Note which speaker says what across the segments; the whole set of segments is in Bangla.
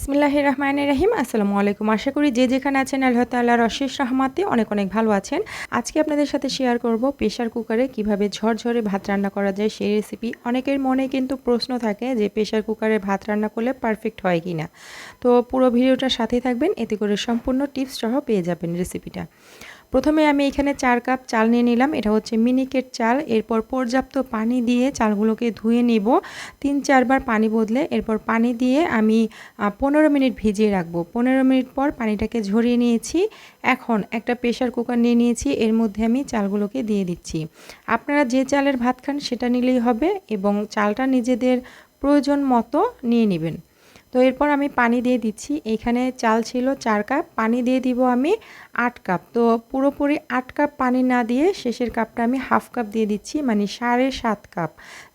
Speaker 1: ইসমিল্লাহ রহমান রাহিম আসসালামু আলাইকুম। আশা করি যে যেখানে আছেন আল্লাহ তাল্লাহর অশেষ রহমাতে অনেক অনেক ভালো আছেন। আজকে আপনাদের সাথে শেয়ার করব প্রেশার কুকারে কীভাবে ঝরঝরে ভাত রান্না করা যায় সেই রেসিপি অনেকের মনে কিন্তু প্রশ্ন থাকে যে প্রেশার কুকারে ভাত রান্না করলে পারফেক্ট হয় কি না তো পুরো ভিডিওটার সাথে থাকবেন। এতে করে সম্পূর্ণ টিপস সহ পেয়ে যাবেন রেসিপিটা প্রথমে আমি এখানে চার কাপ চাল নিয়ে নিলাম। এটা হচ্ছে মিনিকেট চাল। এরপর পর্যাপ্ত পানি দিয়ে চালগুলোকে ধুয়ে নেব। তিন চারবার পানি বদলে এরপর পানি দিয়ে আমি পনেরো মিনিট ভিজিয়ে রাখব। পনেরো মিনিট পর পানিটাকে ঝরিয়ে নিয়েছি। এখন একটা প্রেশার কুকার নিয়ে নিয়েছি। এর মধ্যে আমি চালগুলোকে দিয়ে দিচ্ছি। আপনারা যে চালের ভাত খান সেটা নিলেই হবে এবং চালটা নিজেদের প্রয়োজন মতো নিয়ে নেবেন। তো এরপর আমি পানি দিয়ে দিচ্ছি। এখানে চাল ছিল চার কাপ, পানি দিয়ে দিব আমি আট কাপ। তো পুরোপুরি আট কাপ পানি না দিয়ে শেষের কাপটা আমি হাফ কাপ দিয়ে দিচ্ছি মানে সাড়ে সাত কাপ।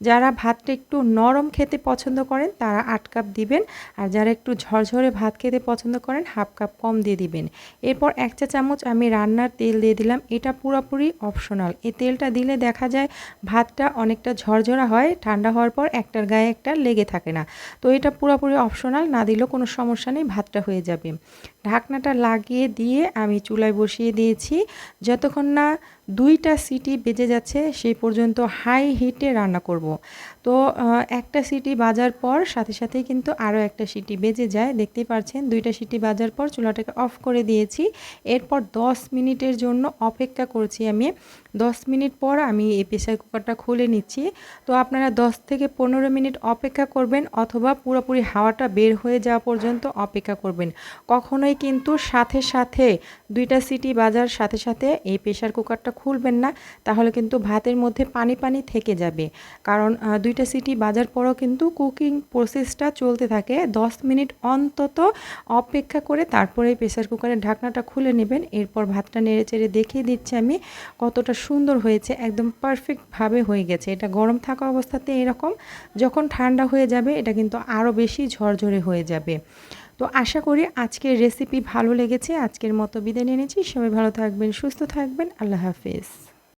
Speaker 1: যারা ভাতটা একটু নরম খেতে পছন্দ করেন, তারা আট কাপ দিবেন। আর যারা একটু ঝরঝরে ভাত খেতে পছন্দ করেন, হাফ কাপ কম দিয়ে দিবেন। এরপর এক চা চামচ আমি রান্নার তেল দিয়ে দিলাম। এটা পুরোপুরি অপশনাল। এই তেলটা দিলে দেখা যায় ভাতটা অনেকটা ঝরঝরা হয়, ঠান্ডা হওয়ার পর একটার গায়ে একটা লেগে থাকে না। তো এটা পুরোপুরি অপশনাল না দিলেও কোনো সমস্যা নেই ভাতটা হয়ে যাবে। ঢাকনাটা লাগিয়ে দিয়ে আমি চুলায় বসিয়ে দিয়েছি। যতক্ষণ না দুইটা সিটি বেজে যাচ্ছে সেই পর্যন্ত হাই হিটে রান্না করব। তো একটা সিটি বাজার পর সাথে সাথেই কিন্তু আরও একটা সিটি বেজে যায়। দেখতেই পাচ্ছেন দুইটা সিটি বাজার পর চুলাটাকে অফ করে দিয়েছি। এরপর 10 মিনিটের জন্য অপেক্ষা করছি আমি। 10 মিনিট পর আমি এই প্রেসার কুকারটা খুলে নিচ্ছি। তো, আপনারা 10 থেকে পনেরো মিনিট অপেক্ষা করবেন অথবা পুরোপুরি হাওয়াটা বের হয়ে যাওয়া পর্যন্ত অপেক্ষা করবেন। কখনোই কিন্তু সাথে সাথে দুইটা সিটি বাজার সাথে সাথে এই প্রেসার কুকারটা খুলবেন না, তাহলে কিন্তু ভাতের মধ্যে পানি পানি থেকে যাবে। কারণ দুইটা সিটি বাজার পরও কিন্তু কুকিং প্রসেসটা চলতে থাকে। 10 মিনিট অন্তত অপেক্ষা করে তারপরে প্রেসার কুকারের ঢাকনাটা খুলে নেবেন। এরপর ভাতটা নেড়ে চেড়ে দেখিয়ে দিচ্ছি আমি কতটা সুন্দর হয়েছে। একদম পারফেক্টভাবে হয়ে গেছে। এটা গরম থাকা অবস্থাতে এরকম। যখন ঠান্ডা হয়ে যাবে, এটা কিন্তু আরও বেশি ঝরঝরে হয়ে যাবে। তো আশা করি আজকের রেসিপি ভালো লেগেছে। আজকের মতো বিদায় নিয়েছি সবাই ভালো থাকবেন, সুস্থ থাকবেন। আল্লাহ হাফেজ।